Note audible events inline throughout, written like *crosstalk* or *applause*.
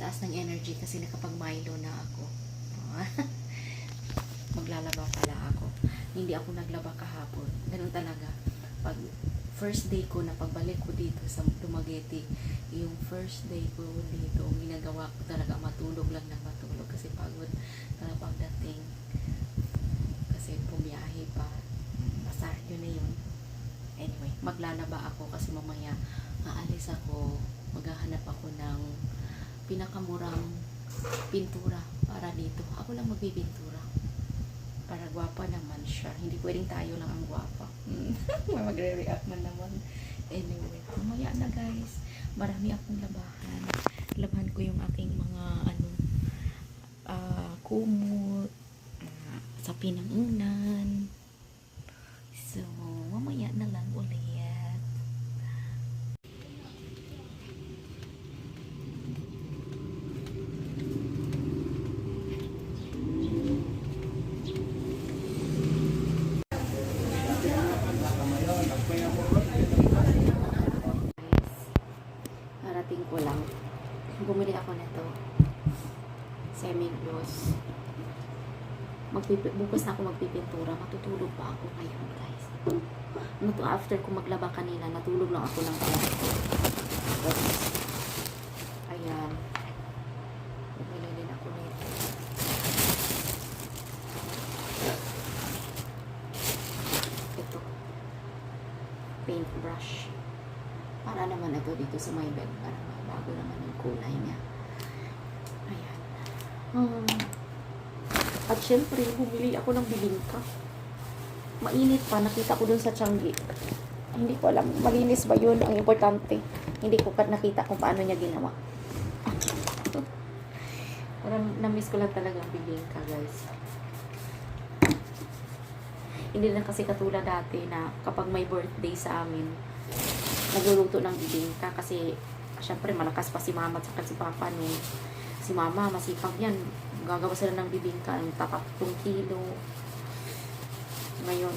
mataas ng energy kasi nakapag-Milo na ako. *laughs* Maglalaba pala ako. Hindi ako naglaba kahapon. Ganun talaga. Pag first day ko na pagbalik ko dito sa Dumaguete, yung first day ko dito, ginagawa ko talaga matulog lang na matulog kasi pagod na pagdating. Kasi pumiyahe pa. Basta na yun. Anyway, maglalaba ako kasi mamaya aalis ako, maghahanap ako ng pinakamurang pintura para dito. Ako lang magbibintura. Para gwapa naman siya. Hindi pwedeng tayo lang ang gwapa. *laughs* May magre-react man naman. Anyway, mamaya na guys. Marami akong labahan. Labahan ko yung aking mga ano ah kumot, uh, sapi ng unan. So, mamaya na lang ulit. Narating ko lang. Bumili ako nito. Semi-gloss. Magpipi- bukas na ako magpipintura. Matutulog pa ako ngayon, guys. Ano to, after ko maglaba kanina, natulog lang ako ng. Tapos, ayan. Bumili din ako nito. Ito. Paintbrush. Para naman ito dito sa my bed. Para bago naman yung kulay niya. Ayan. Hmm. At syempre, bumili ako ng bibingka. Mainit pa. Nakita ko dun sa Changi. Hindi ko alam. Malinis ba yun? Ang importante. Hindi ko pa nakita kung paano niya ginawa. *laughs* Parang na-miss ko lang talaga ang bibingka, guys. Hindi na kasi katulad dati na kapag may birthday sa amin, nagluluto ng bibingka kasi syempre malakas pa si mama at si papa no. Si mama masipag yan. Gagawa sila ng bibingka ang tatatong kilo. Ngayon,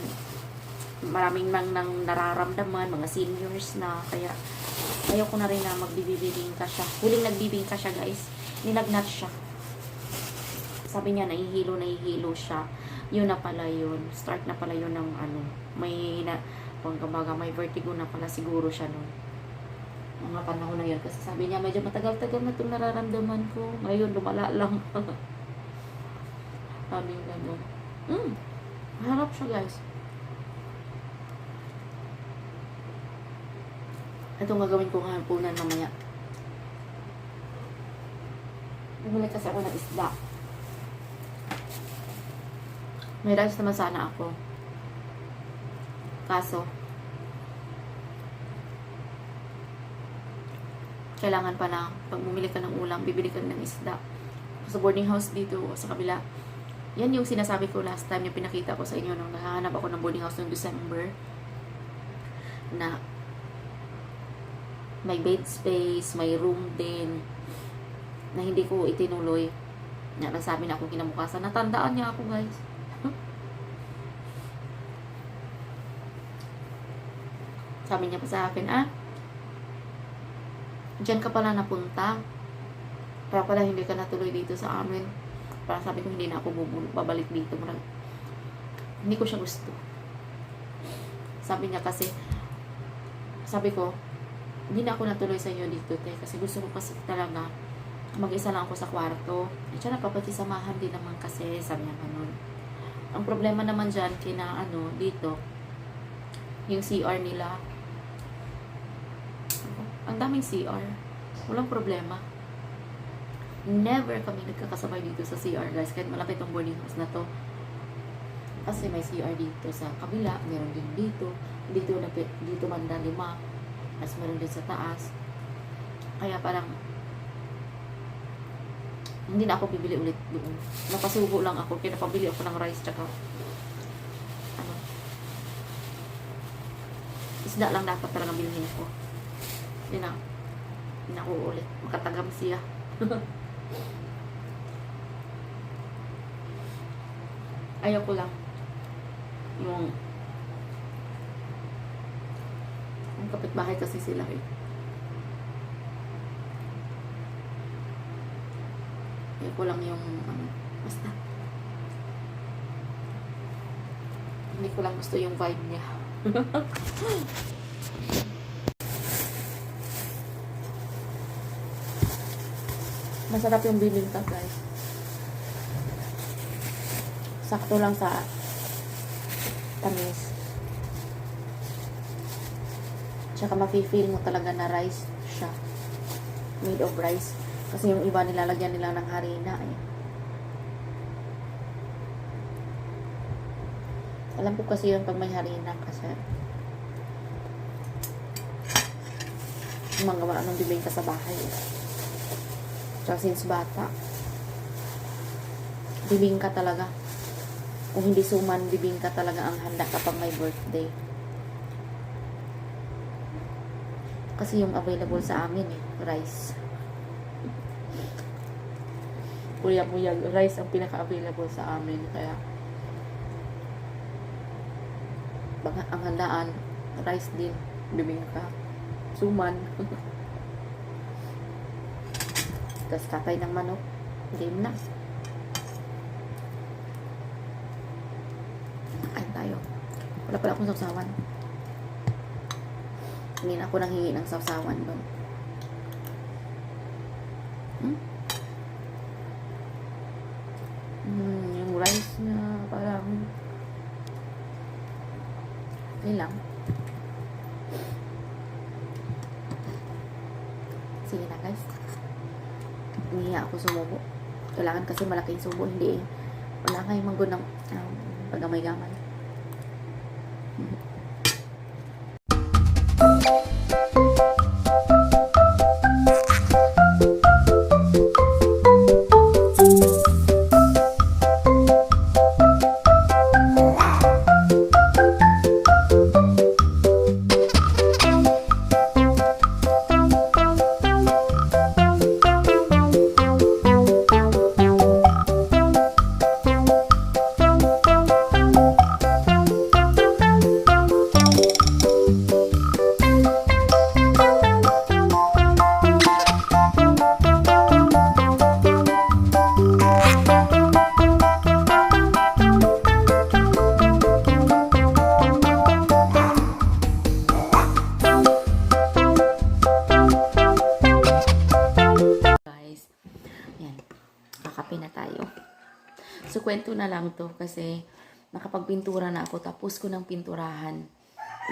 maraming nang, nang nararamdaman, mga seniors na. Kaya, ayaw ko na rin na magbibibingka siya. Huling nagbibingka siya guys. Nilagnat siya. Sabi niya, nahihilo, nahihilo siya. Yun na pala yun. Start na pala yun ng ano. May na, kumbaga may vertigo na pala siguro siya nun. Mga panahon na yun. Kasi sabi niya, medyo matagal-tagal na itong nararamdaman ko. Ngayon, lumala lang. *laughs* sabi niya gano'n. Hmm. Harap siya, guys. Ito ang gagawin ko ng hapunan mamaya. Bumili kasi ako ng isda. May rice naman sana ako. Kaso, kailangan pa na pag bumili ka ng ulam, bibili ka ng isda. Sa boarding house dito, sa kabila. Yan yung sinasabi ko last time, yung pinakita ko sa inyo nung nakahanap ako ng boarding house noong December. Na may bed space, may room din, na hindi ko itinuloy. Na nagsabi na ako kinabukasan. Natandaan niya ako, guys. *laughs* Sabi niya pa sa akin, ah, Diyan ka pala napunta. Para pala hindi ka natuloy dito sa amin. Para sabi ko, hindi na ako bubul- babalik dito. Marag, hindi ko siya gusto. Sabi niya kasi, sabi ko, hindi na ako natuloy sa iyo dito, te. Kasi gusto ko kasi talaga, mag-isa lang ako sa kwarto. At siya napapakisamahan din naman kasi, sabi niya ganun. Ang problema naman dyan, kina ano, dito, yung CR nila, ang daming CR. Walang problema. Never kami nagkakasabay dito sa CR, guys. Kahit malaki itong boarding house na to. Kasi may CR dito sa kabila. Meron din dito. Dito, na, dito banda lima. Tapos meron din sa taas. Kaya parang hindi na ako bibili ulit doon. Napasubo lang ako. Kaya napabili ako ng rice tsaka ano. Isda lang dapat talaga bilhin ko. Yun na. Yun ako ulit. Makatagam siya. *laughs* Ayaw ko lang. Yung yung kapitbahay kasi sila eh. Yun ko lang yung, ano, basta. Hindi ko lang gusto yung vibe niya. *laughs* Masarap yung bibingka, guys. Sakto lang sa tamis. Tsaka mafe-feel mo talaga na rice siya. Made of rice. Kasi yung iba nilalagyan nila ng harina eh. Alam ko kasi yun pag may harina kasi gumagawa ng bibingka sa bahay eh. Tsaka since bata, bibingka talaga. Kung hindi suman, bibingka talaga ang handa kapag may birthday. Kasi yung available sa amin eh, rice. Puyag-puyag, rice ang pinaka-available sa amin. Kaya, baka ang handaan, rice din, bibingka, suman. *laughs* Tapos katay ng manok, game na. Kain tayo. Wala pala akong sausawan. Hindi na ako nanghingi ng sausawan doon. Hmm, yung rice niya parang okay lang. Sige na guys. Hindi ako sumubo. Kailangan kasi malaking subo. Hindi eh. Wala kayong manggo ng um, pagamay-gamay. guys. Kwento na lang to kasi nakapagpintura na ako. Tapos ko ng pinturahan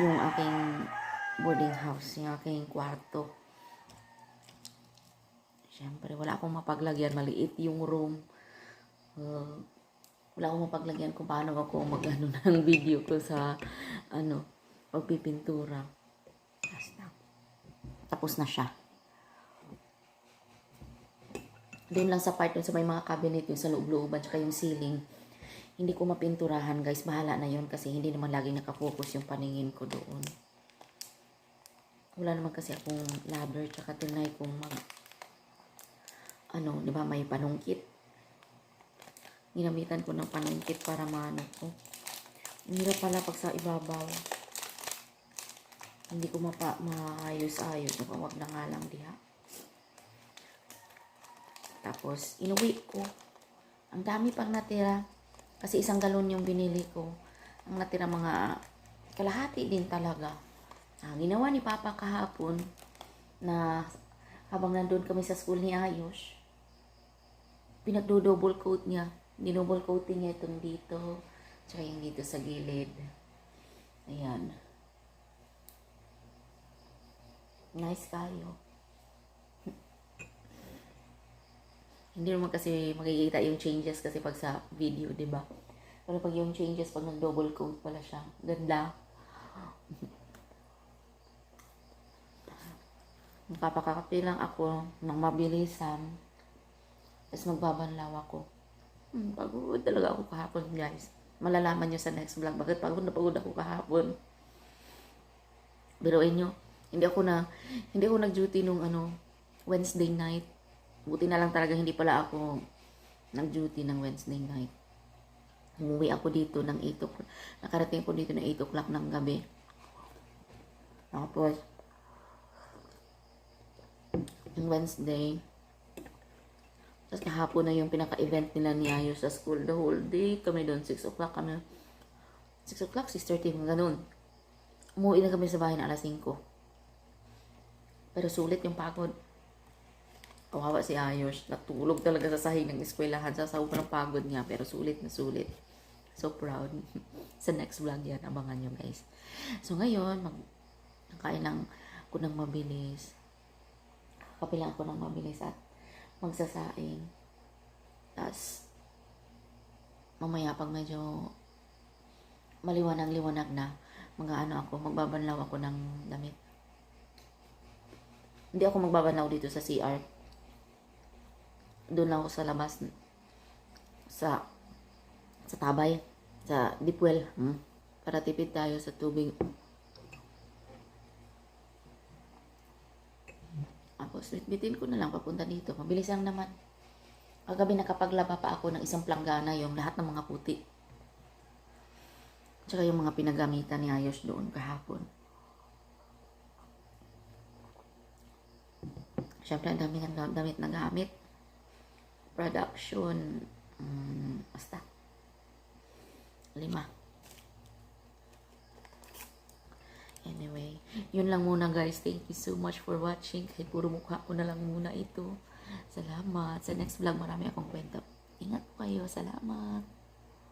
yung aking boarding house, yung aking kwarto. Siyempre, wala akong mapaglagyan. Maliit yung room. Uh, wala akong mapaglagyan kung paano ako mag-ano *laughs* ng video ko sa ano, pagpipintura. Tapos na siya. Doon lang sa part doon sa may mga cabinet yung sa loob-looban tsaka yung ceiling. Hindi ko mapinturahan guys. Bahala na yon kasi hindi naman laging nakafocus yung paningin ko doon. Wala naman kasi akong ladder tsaka tinay kong mag ano, di ba may panungkit. Ginamitan ko ng panungkit para maano ko. Ang hirap pala pag sa ibabaw. Hindi ko mapa maayos-ayos. Wag na nga lang diha. Tapos, inuwi ko. Ang dami pang natira. Kasi isang galon yung binili ko. Ang natira mga kalahati din talaga. Ah, ginawa ni Papa kahapon na habang nandun kami sa school ni Ayos, pinagdo-double coat niya. Dinouble coating niya itong dito. Tsaka yung dito sa gilid. Ayan. Nice kayo. Hindi naman kasi makikita yung changes kasi pag sa video, di ba? Pero pag yung changes, pag nag-double coat pala siya. Ganda. Magpapakapi lang ako ng mabilisan. Tapos magbabanlaw ako. Hmm, pagod talaga ako kahapon, guys. Malalaman nyo sa next vlog. Bakit pagod na pagod ako kahapon? Biruin nyo. Hindi ako na, hindi ako nag-duty nung ano, Wednesday night. Buti na lang talaga hindi pala ako nag-duty ng Wednesday night. Umuwi ako dito ng 8 o'clock. Nakarating ako dito ng 8 o'clock ng gabi. Tapos, yung Wednesday, Tapos kahapon na yung pinaka-event nila ni Ayos sa school. The whole day kami doon. 6 o'clock kami. 6 o'clock, 6.30, mga ganun. Umuwi na kami sa bahay na alas 5. Pero sulit yung pagod. Kawawa si Ayos. Natulog talaga sa sahig ng eskwelahan sa sobrang pagod niya. Pero sulit na sulit. So proud. *laughs* sa next vlog yan. Abangan nyo guys. So ngayon, mag kain lang ako ng mabilis. Kapilang ako ng mabilis at magsasaing. Tapos, mamaya pag medyo maliwanag-liwanag na, mga ano ako, magbabanlaw ako ng damit. Hindi ako magbabanlaw dito sa CR. Doon lang ako sa labas. Sa sa tabay. Sa deep well. Hmm? Para tipid tayo sa tubig. Tapos, bitbitin ko na lang papunta dito. Mabilis lang naman. Kagabi nakapaglaba pa ako ng isang planggana yung lahat ng mga puti. Tsaka yung mga pinagamitan ni Ayos doon kahapon. Siyempre, ang dami ng damit na gamit. Production. Um, basta. Lima. Anyway, yun lang muna guys. Thank you so much for watching. Kahit puro mukha ko na lang muna ito. Salamat. Sa next vlog, marami akong kwento. Ingat po kayo. Salamat.